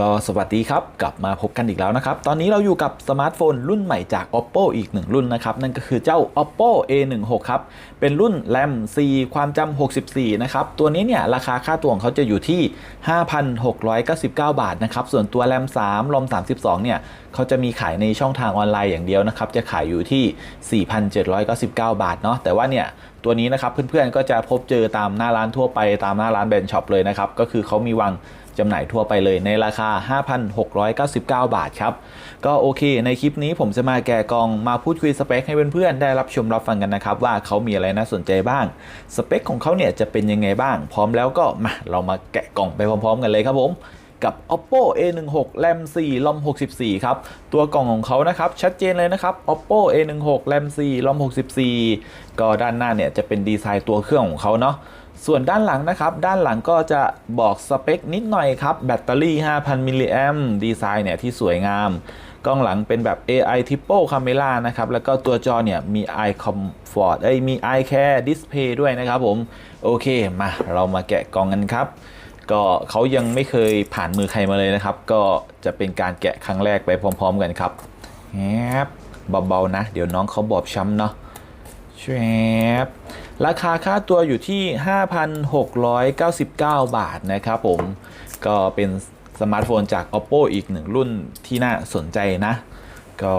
ก็สวัสดีครับ กลับมาพบกันอีกแล้วนะครับ ตอนนี้เราอยู่กับสมาร์ทโฟนรุ่นใหม่จาก oppo อีกหนึ่งรุ่นนะครับ นั่นก็คือเจ้า oppo a16 ครับ เป็นรุ่น RAM 4 ความจำ64 นะครับ ตัวนี้เนี่ยราคาค่าตัวของเขาจะอยู่ที่ 5,699 บาทนะครับ ส่วนตัว RAM 3 ROM 32 เนี่ยเขาจะมีขายในช่องทางออนไลน์อย่างเดียวนะครับ จะขายอยู่ที่ 4,799 บาทเนาะแต่ว่าเนี่ยตัวนี้นะครับเพื่อนๆก็จะพบเจอตามหน้าร้านทั่วไปตามหน้าร้านแบรนด์ช็อปเลยนะครับก็คือเขามีวาง จำหน่ายทั่วไปเลยในราคา 5,699 บาทครับ ก็โอเค ในคลิปนี้ผมจะมาแกะกล่องมาพูดคุยสเปคให้เพื่อนๆได้รับชมรับฟังกันนะครับ ว่าเขามีอะไรน่าสนใจบ้าง สเปคของเขาเนี่ยจะเป็นยังไงบ้าง พร้อมแล้วก็มาเรามาแกะกล่องไปพร้อมๆ กันเลยครับผมกับ oppo a16 ram 4 rom 64 ครับ ตัวกล่องของเขานะครับ ชัดเจนเลยนะครับ oppo a16 ram 4 rom 64 ก็ด้านหน้าเนี่ยจะเป็นดีไซน์ตัวเครื่องของเขาเนาะ ส่วนด้านหลังนะครับ ด้านหลังก็จะบอกสเปคนิดหน่อยครับ แบตเตอรี่ 5,000 มิลลิแอมดีไซน์เนี่ยที่สวยงาม กล้องหลังเป็นแบบ AI triple camera นะครับ แล้วก็ตัวจอเนี่ยมี eye comfort เอ้ยมี eye care display ด้วยนะครับผม โอเค มาเรามาแกะกล่องกันครับ ก็เขายังไม่เคยผ่านมือใครมาเลยนะครับ ก็จะเป็นการแกะครั้งแรกไปพร้อม ๆ กันครับแอบเบาๆนะ เดี๋ยวน้องเขาบอบช้ำเนาะแชบ ราคาค่าตัวอยู่ที่ 5,699 บาทนะครับผม ก็เป็นสมาร์ทโฟนจาก oppo อีกหนึ่งรุ่นที่น่าสนใจนะ ก็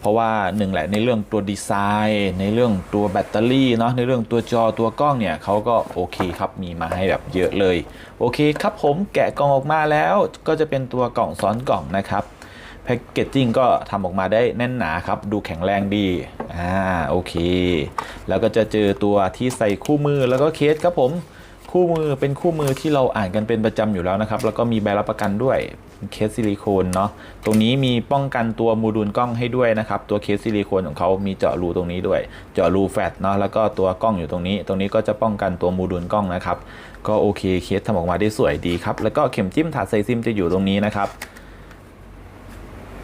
เพราะว่าหนึ่งแหละในเรื่องตัวดีไซน์ ในเรื่องตัวแบตเตอรี่เนาะในเรื่องตัวจอตัวกล้องเนี่ยเขาก็โอเคครับมีมาให้แบบเยอะเลย โอเคครับผมแกะกล่องออกมาแล้วก็จะเป็นตัวกล่องซ้อนกล่องนะครับ แพ็กเกจจิ้งก็ทำออกมาได้แน่นหนาครับ ดูแข็งแรงดี อ่า โอเค แล้วก็จะเจอตัวที่ใส่คู่มือแล้วก็เคสครับผม คู่มือเป็นคู่มือที่เราอ่านกันเป็นประจำอยู่แล้วนะครับ แล้วก็มีใบรับประกันด้วย เคสซิลิโคนเนาะ ตรงนี้มีป้องกันตัวโมดูลกล้องให้ด้วยนะครับ ตัวเคสซิลิโคนของเขามีเจาะรูตรงนี้ด้วย เจาะรูแฟลชเนาะ แล้วก็ตัวกล้องอยู่ตรงนี้ ตรงนี้ก็จะป้องกันตัวโมดูลกล้องนะครับ ก็โอเค เคสทำออกมาได้สวยดีครับ แล้วก็เข็มจิ้มถาดใส่ซิมจะอยู่ตรงนี้นะครับ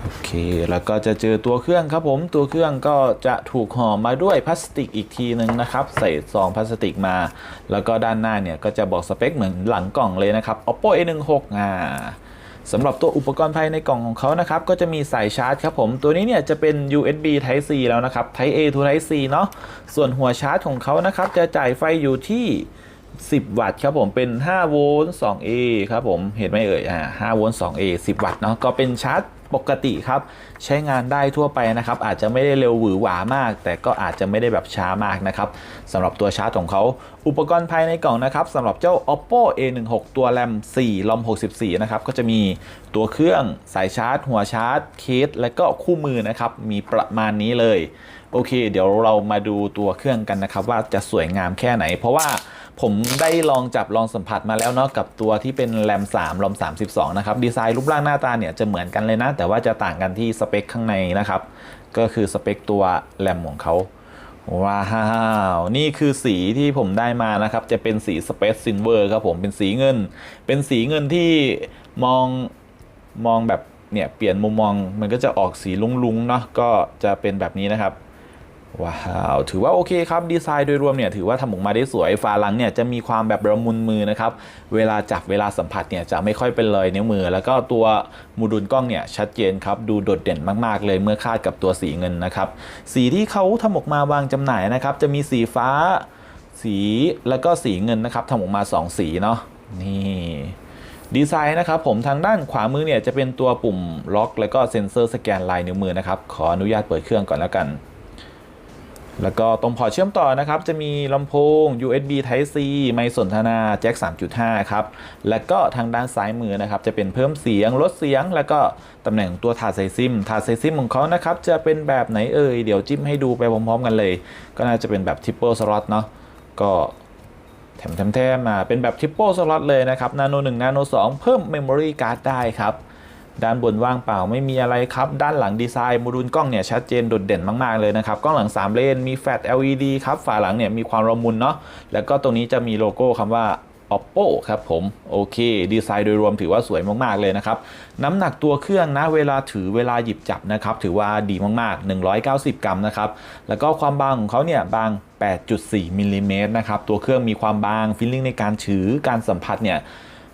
โอเค แล้วก็จะเจอตัวเครื่องครับผม ตัวเครื่องก็จะถูกห่อมาด้วยพลาสติกอีกทีหนึ่งนะครับ ใส่ซองพลาสติกมา แล้วก็ด้านหน้าเนี่ยก็จะบอกสเปคเหมือนหลังกล่องเลยนะครับ oppo a16 อ่าสำหรับตัวอุปกรณ์ภายในกล่องของเขานะครับ ก็จะมีสายชาร์จครับผม ตัวนี้เนี่ยจะเป็น USB Type C แล้วนะครับ Type A to Type C เนาะ ส่วนหัวชาร์จของเขานะครับ จะจ่ายไฟอยู่ที่ 10 วัตต์ครับผมเป็น5โวลต์ 2A ครับผม เห็นไหมเอ่ย อ่า5โวลต์ 2A 10 วัตต์เนาะ ก็เป็นชาร์จ ปกติครับ ใช้งานได้ทั่วไปนะครับ อาจจะไม่ได้เร็วหวือหวามาก แต่ก็อาจจะไม่ได้แบบช้ามากนะครับสำหรับตัวชาร์จของเขา อุปกรณ์ภายในกล่องนะครับสำหรับเจ้า oppo a16 ตัวแรม4 ROM 64นะครับก็จะมีตัวเครื่องสายชาร์จ หัวชาร์จเคส และก็คู่มือนะครับมีประมาณนี้เลย โอเค เดี๋ยวเรามาดูตัวเครื่องกันนะครับ ว่าจะสวยงามแค่ไหน เพราะว่า ผมได้ลองจับลองสัมผัสมาแล้วเนาะกับตัวที่เป็นแรม3 ROM 32 นะครับ ดีไซน์รูปร่างหน้าตาเนี่ยจะเหมือนกันเลยนะ แต่ว่าจะต่างกันที่สเปคข้างในนะครับ ก็คือสเปคตัวแรมของเขาว้าวนี่คือสีที่ผมได้มานะครับ จะเป็นสี Space Silver ครับผมเป็นสีเงิน เป็นสีเงินที่มองมองแบบเนี่ยเปลี่ยนมุมมองมันก็จะออกสีลุงๆเนาะก็จะเป็นแบบนี้นะครับ ว้าวถือว่าโอเคครับดีไซน์โดยรวมเนี่ยถือว่าทำออกมาได้สวยฝาหลังเนี่ยจะมีความแบบระมุนมือนะครับเวลาจับเวลาสัมผัสเนี่ยจะไม่ค่อยเป็นรอยนิ้วมือ แล้วก็ตัวมูดูลกล้องเนี่ยชัดเจนครับดูโดดเด่นมากๆ เลยเมื่อคาดกับตัวสีเงินนะครับสีที่เขาทำออกมาวางจำหน่ายนะครับจะมีสีฟ้า สีแล้วก็สีเงินนะครับทำออกมา 2 สีเนาะนี่ดีไซน์นะครับผมทางด้านขวามือเนี่ยจะเป็นตัวปุ่มล็อก แล้วก็เซ็นเซอร์สแกนลายนิ้วมือนะครับขออนุญาตเปิดเครื่องก่อนแล้วกัน แล้วก็ตรงพอร์ตเชื่อมต่อนะครับ จะมีลำโพง USB Type C ไมค์สนทนาแจ็ค3.5 ครับ แล้วก็ทางด้านซ้ายมือนะครับ จะเป็นเพิ่มเสียงลดเสียง แล้วก็ตำแหน่งตัวถาดใส่ซิมถาดใส่ซิมของเขานะครับ จะเป็นแบบไหนเอ่ย เดี๋ยวจิ้มให้ดูไปพร้อมๆกันเลย ก็น่าจะเป็นแบบ Triple Slot เนาะก็แถมแถมๆมาเป็นแบบ Triple Slot เลยนะครับ Nano 1 Nano 2 เพิ่ม Memory Card ได้ครับ ด้านบนว่างเปล่าไม่มีอะไรครับ ด้านหลังดีไซน์โมดูลกล้องเนี่ยชัดเจนโดดเด่นมากๆเลยนะครับ กล้องหลัง 3 เลน มีแฟลช LED ครับ ฝาหลังเนี่ยมีความระมุนเนาะ แล้วก็ตรงนี้จะมีโลโก้คำว่า oppo ครับผม โอเค ดีไซน์โดยรวมถือว่าสวยมากๆเลยนะครับ น้ำหนักตัวเครื่องนะเวลาถือเวลาหยิบจับนะครับ ถือว่าดีมากๆ 190 กรัมนะครับ แล้วก็ความบางของเขาเนี่ยบาง 8.4มิลลิเมตรนะครับ ตัวเครื่องมีความบางฟิลลิ่งในการถือการสัมผัสเนี่ย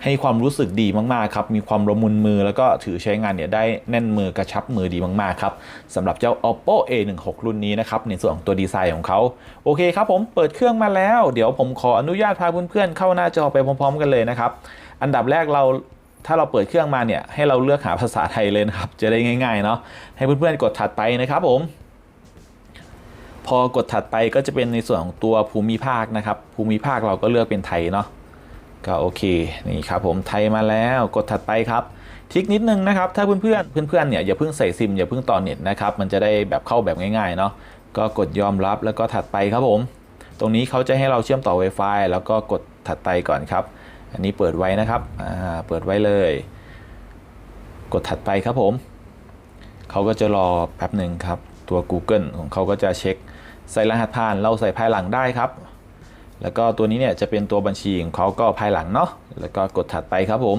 ให้ความรู้สึกดีมากๆครับ มีความละมุนมือแล้วก็ถือใช้งานเนี่ยได้แน่นมือกระชับมือดีมากๆครับสำหรับเจ้า oppo a16 รุ่นนี้นะครับในส่วนของตัวดีไซน์ของเขาโอเคครับผมเปิดเครื่องมาแล้ว เดี๋ยวผมขออนุญาตพาเพื่อนๆเข้าหน้าจอไปพร้อม ๆ กันเลยนะครับอันดับแรกเราถ้าเราเปิดเครื่องมาเนี่ยให้เราเลือกหาภาษาไทยเลยนะครับ จะได้ง่ายๆเนาะให้เพื่อนๆกดถัดไปนะครับผม พอกดถัดไปก็จะเป็นในส่วนของตัวภูมิภาคนะครับ ภูมิภาคเราก็เลือกเป็นไทยเนาะ ก็โอเคนี่ครับผมไทยมาแล้วกดถัดไปครับทิกนิดนึงนะครับถ้าเพื่อนๆเพื่อนๆเนี่ยอย่าเพิ่งใส่ซิมอย่าเพิ่งต่อเน็ตนะครับมันจะได้แบบเข้าแบบง่ายๆเนาะก็กดยอมรับแล้วก็ถัดไปครับผม ตรงนี้เขาจะให้เราเชื่อมต่อ Wi-Fi แล้วก็กดถัดไปก่อนครับ อันนี้เปิดไว้นะครับอ่าเปิดไว้เลย กดถัดไปครับผมเขาก็จะรอแป๊บหนึ่งครับตัว Google ของเขาก็จะเช็คใส่รหัสผ่านเราใส่ภายหลังได้ครับ แล้วก็ตัวนี้เนี่ยจะเป็นตัวบัญชีของเขาก็ภายหลังเนาะแล้วก็กดถัดไปครับผม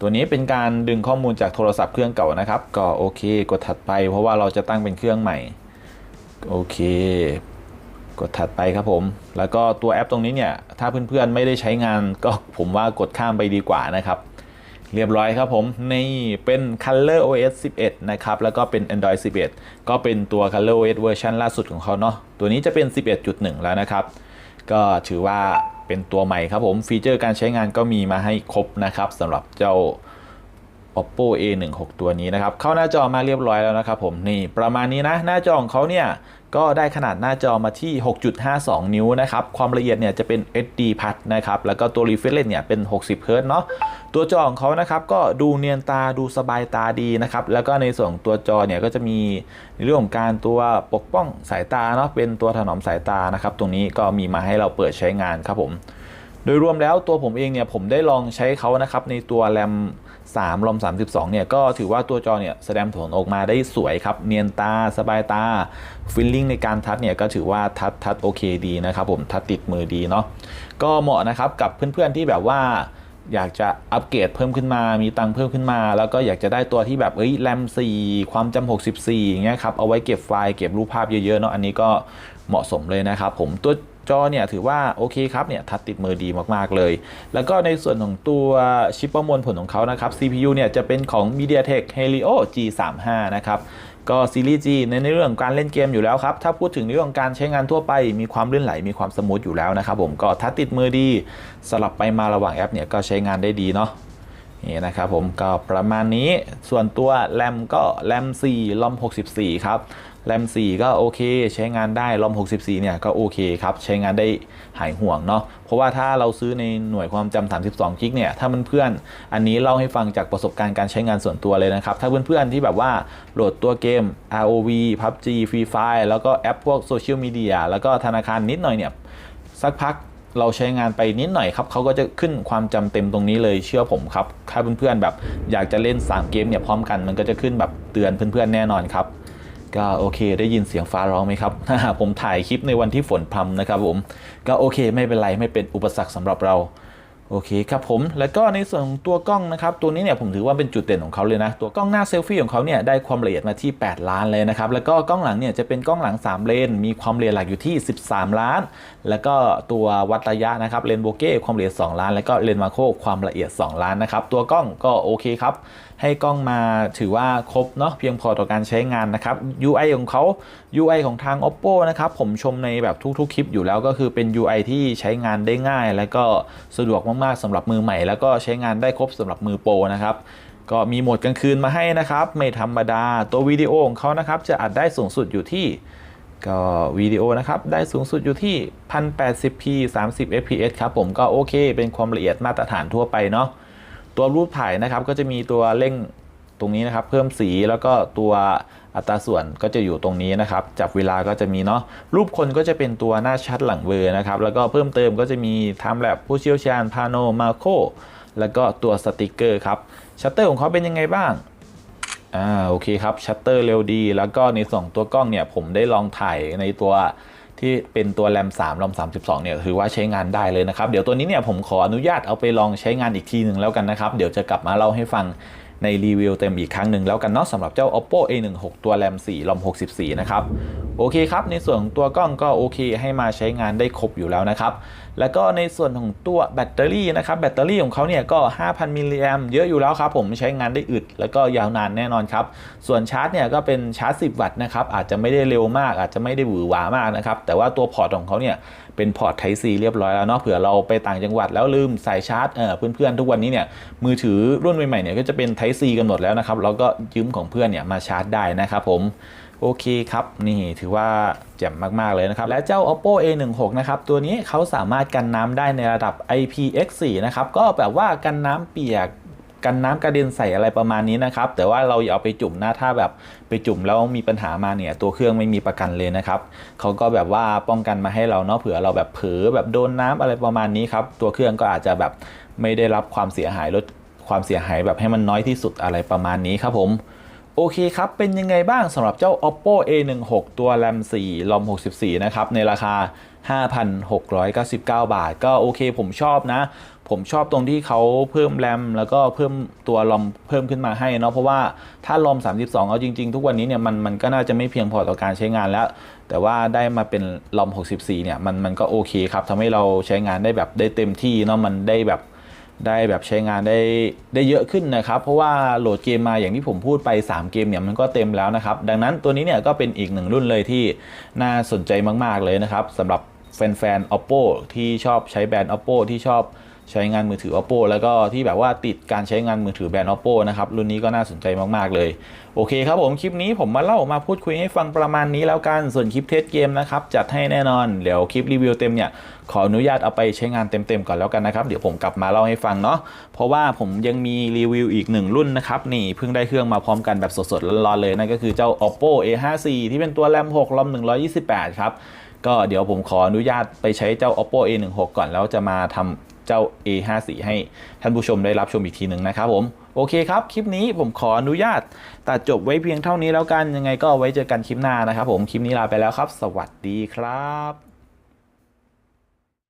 ตัวนี้เป็นการดึงข้อมูลจากโทรศัพท์เครื่องเก่านะครับ ก็โอเค กดถัดไป เพราะว่าเราจะตั้งเป็นเครื่องใหม่โอเค กดถัดไปครับผม แล้วก็ตัวแอปตรงนี้เนี่ยถ้าเพื่อนๆไม่ได้ใช้งานก็ผมว่ากดข้ามไปดีกว่านะครับเรียบร้อยครับผมนี่เป็น Color OS 11 นะครับ แล้วก็เป็น Android 11 ก็เป็นตัว Color OS เวอร์ชันล่าสุดของเขาเนาะตัวนี้จะเป็น 11.1 แล้วนะครับ ก็ถือว่าเป็นตัวใหม่ครับผมฟีเจอร์การใช้งานก็มีมาให้ครบนะครับสำหรับเจ้า oppo a16 ตัวนี้นะครับ เข้าหน้าจอมาเรียบร้อยแล้วนะครับผมนี่ประมาณนี้นะ หน้าจอของเขาเนี่ยก็ได้ขนาดหน้าจอมาที่ 6.52 นิ้วนะครับ ความละเอียดเนี่ยจะเป็น HD plus นะครับ แล้วก็ตัว refresh rate เนี่ยเป็น 60 Hz เนาะ ตัวจอของเขานะครับก็ดูเนียนตาดูสบายตาดีนะครับ แล้วก็ในส่วนตัวจอเนี่ยก็จะมีในเรื่องของการตัวปกป้องสายตาเนาะ เป็นตัวถนอมสายตานะครับ ตรงนี้ก็มีมาให้เราเปิดใช้งานครับผม โดยรวมแล้วตัวผมเองเนี่ยผมได้ลองใช้เขานะครับในตัวแรม 3ลอม32เนี่ยก็ถือว่าตัวจอเนี่ยแสดงผลออกมาได้สวยครับ เนียนตาสบายตาฟิลลิ่งในการทัชเนี่ยก็ถือว่าทัชทัชโอเคดีนะครับผมทัชติดมือดีเนาะก็เหมาะนะครับกับเพื่อนๆที่แบบว่าอยากจะอัปเกรดเพิ่มขึ้นมา มีตังค์เพิ่มขึ้นมา แล้วก็อยากจะได้ตัวที่แบบเอ้ยแรม 4 ความจำ64อย่างเงี้ยครับ เอาไว้เก็บไฟล์เก็บรูปภาพเยอะๆเนาะ อันนี้ก็เหมาะสมเลยนะครับผม ตัว จอเนี่ยถือว่าโอเคครับเนี่ยทัดติดมือดีมากๆเลย แล้วก็ในส่วนของตัวชิปประมวลผลของเขานะครับ CPU เนี่ยจะเป็นของ MediaTek Helio G35 นะครับก็ซีรีส์ G ในในเรื่องการเล่นเกมอยู่แล้วครับ ถ้าพูดถึงเรื่องการใช้งานทั่วไป มีความลื่นไหล มีความสมูทอยู่แล้วนะครับผมก็ทัดติดมือดีสลับไปมาระหว่างแอปเนี่ยก็ใช้งานได้ดีเนาะนี่นะครับผมก็ประมาณนี้ส่วนตัวแรมก็แรม4ลอม64 ครับ แรม 4 ก็โอเค ใช้งานได้ลอม 64 เนี่ยก็โอเคครับใช้งานได้หายห่วงเนาะเพราะว่าถ้าเราซื้อในหน่วยความจำ32กิกเนี่ยถ้าเพื่อนๆอันนี้เล่าให้ฟังจากประสบการณ์การใช้งานส่วนตัวเลยนะครับ ถ้าเพื่อนๆที่แบบว่าโหลดตัวเกม ROV PUBG Free Fire แล้วก็แอปพวกโซเชียลมีเดียแล้วก็ธนาคารนิดหน่อยเนี่ยสักพักเราใช้งานไปนิดหน่อยครับเขาก็จะขึ้นความจำเต็มตรงนี้เลยเชื่อผมครับถ้าเพื่อนๆแบบอยากจะเล่น 3 เกมเนี่ยพร้อมกันมันก็จะขึ้นแบบเตือนเพื่อนๆแน่นอนครับ ก็โอเค ได้ยินเสียงฟ้าร้องไหมครับผมถ่ายคลิปในวันที่ฝนพรำนะครับผมก็โอเค ไม่เป็นไรไม่เป็นอุปสรรคสำหรับเรา โอเคครับผมแล้วก็ในส่วนของตัวกล้องนะครับตัวนี้เนี่ยผมถือว่าเป็นจุดเด่นของเขาเลยนะ ตัวกล้องหน้าเซลฟี่ของเขาเนี่ยได้ความละเอียดมาที่ 8 ล้านเลยนะครับแล้วก็กล้องหลังเนี่ยจะเป็นกล้องหลัง 3 เลน มีความละเอียดหลักอยู่ที่ 13 ล้าน แล้วก็ตัววัดระยะนะครับเลนโบเก้ความละเอียด 2 ล้าน แล้วก็เลนมาโครความละเอียด 2 ล้านนะครับตัวกล้องก็โอเคครับให้กล้องมาถือว่าครบเนาะเพียงพอต่อการใช้งานนะครับ UI ของเขา UI ของทาง oppo นะครับผมชมในแบบทุกๆคลิปอยู่แล้วก็คือเป็น UI ที่ใช้งานได้ง่าย และก็สะดวกมากๆสำหรับมือใหม่ แล้วก็ใช้งานได้ครบสำหรับมือโปรนะครับก็มีโหมดกลางคืนมาให้นะครับ ไม่ธรรมดาตัววิดีโอของเขานะครับจะอัดได้สูงสุดอยู่ที่ก็วิดีโอนะครับได้สูงสุดอยู่ที่ 1080p 30 fps ครับผมก็โอเค เป็นความละเอียดมาตรฐานทั่วไปเนาะตัวรูปถ่ายนะครับก็จะมีตัวเร่ง ตรงนี้นะครับ เพิ่มสีแล้วก็ตัวอัตราส่วนก็จะอยู่ตรงนี้นะครับ จับเวลาก็จะมีเนาะรูปคนก็จะเป็นตัวหน้าชัดหลังเบอร์นะครับ แล้วก็เพิ่มเติมก็จะมีทำแลบผู้เชี่ยวชาญพาโนมาโคแล้วก็ตัวสติกเกอร์ครับชัตเตอร์ของเขาเป็นยังไงบ้างอ่าโอเคครับชัตเตอร์เร็วดี แล้วก็ในส่วนตัวกล้องเนี่ยผมได้ลองถ่ายในตัวที่เป็นตัวแรม3รอม32 เนี่ยถือว่าใช้งานได้เลยนะครับ เดี๋ยวตัวนี้เนี่ยผมขออนุญาตเอาไปลองใช้งานอีกทีหนึ่งแล้วกันนะครับ เดี๋ยวจะกลับมาเล่าให้ฟัง ในรีวิวเต็มอีกครั้งหนึ่งแล้วกันเนาะสำหรับเจ้า oppo a16 ตัวแรม4รอม64 นะครับ โอเคครับ ในส่วนของตัวกล้องก็โอเค ให้มาใช้งานได้ครบอยู่แล้วนะครับ แล้วก็ในส่วนของตัวแบตเตอรี่นะครับ แบตเตอรี่ของเขาเนี่ยก็ 5,000 มิลลิแอมเยอะอยู่แล้วครับ ผมใช้งานได้อึด แล้วก็ยาวนานแน่นอนครับ ส่วนชาร์จเนี่ยก็เป็นชาร์จ 10 วัตต์นะครับ อาจจะไม่ได้เร็วมาก อาจจะไม่ได้หวือหวามากนะครับ แต่ว่าตัวพอร์ตของเขาเนี่ยเป็นพอร์ต Type C เรียบร้อยแล้วเนาะเผื่อเราไปต่างจังหวัดแล้วลืมสายชาร์จเออเพื่อนๆทุกวันนี้เนี่ยมือถือรุ่นใหม่ๆเนี่ยก็จะเป็น Type C กันหมดแล้วนะครับเราก็ยืมของเพื่อนเนี่ยมาชาร์จได้นะครับผมโอเคครับ นี่ถือว่าแจ่มมาก ๆ เลยนะครับ และเจ้า oppo a16 นะครับ ตัวนี้เขาสามารถกันน้ำได้ในระดับ IPX4 นะครับ ก็แบบว่ากันน้ำเปียก กันน้ำกระเด็นใส่อะไรประมาณนี้นะครับ แต่ว่าเราอย่าเอาไปจุ่มนะถ้าแบบไปจุ่มแล้วมีปัญหามาเนี่ยตัวเครื่องไม่มีประกันเลยนะครับเขาก็แบบว่าป้องกันมาให้เราเนาะเผื่อเราแบบเผลอแบบโดนน้ำอะไรประมาณนี้ครับตัวเครื่องก็อาจจะแบบไม่ได้รับความเสียหายลดความเสียหายแบบให้มันน้อยที่สุดอะไรประมาณนี้ครับผมโอเคครับ เป็นยังไงบ้างสำหรับเจ้า oppo a16 ตัว ram 4 rom 64 นะครับ ในราคา 5,699 บาท ก็โอเคผมชอบนะ ผมชอบตรงที่เขาเพิ่มแรมแล้วก็เพิ่มตัวลอมเพิ่มขึ้นมาให้เนาะเพราะว่าถ้าลอม 32 เอาจริง ๆ ทุกวันนี้เนี่ยมันมันก็น่าจะไม่เพียงพอต่อการใช้งานแล้ว แต่ว่าได้มาเป็นลอม 64 เนี่ยมันมันก็โอเคครับทำให้เราใช้งานได้แบบได้เต็มที่เนาะมันได้แบบได้แบบใช้งานได้ได้เยอะขึ้นนะครับ เพราะว่าโหลดเกมมาอย่างที่ผมพูดไป 3 เกมเนี่ยมันก็เต็มแล้วนะครับ ดังนั้นตัวนี้เนี่ยก็เป็นอีกหนึ่งรุ่นเลยที่น่าสนใจมาก ๆ เลยนะครับสำหรับแฟนๆ oppo ที่ชอบใช้แบรนด์ oppo ที่ชอบ ใช้งานมือถือ oppo แล้วก็ที่แบบว่าติดการใช้งานมือถือแบรนด์ oppo นะครับ รุ่นนี้ก็น่าสนใจมาก ๆ เลย โอเคครับผม คลิปนี้ผมมาเล่ามาพูดคุยให้ฟังประมาณนี้แล้วกัน ส่วนคลิปเทสเกมนะครับ จัดให้แน่นอน เดี๋ยวคลิปรีวิวเต็มเนี่ย ขออนุญาตเอาไปใช้งานเต็ม ๆ ก่อนแล้วกันนะครับ เดี๋ยวผมกลับมาเล่าให้ฟังเนาะเพราะว่าผมยังมีรีวิวอีกหนึ่งรุ่นนะครับนี่เพิ่งได้เครื่องมาพร้อมกันแบบสดๆร้อนๆเลยนั่นก็คือเจ้า oppo a54 ที่เป็นตัวแรม6 ROM 128 ครับก็เดี๋ยวผมขออนุญาตไปใช้เจ้า oppo a16 ก่อนแล้วจะมาทำ เจ้า a54 ให้ท่านผู้ชมได้รับชมอีกทีหนึ่งนะครับผมโอเคครับ คลิปนี้ผมขออนุญาตตัดจบไว้เพียงเท่านี้แล้วกันยังไงก็ไว้เจอกันคลิปหน้านะครับผมคลิปนี้ลาไปแล้วครับ สวัสดีครับ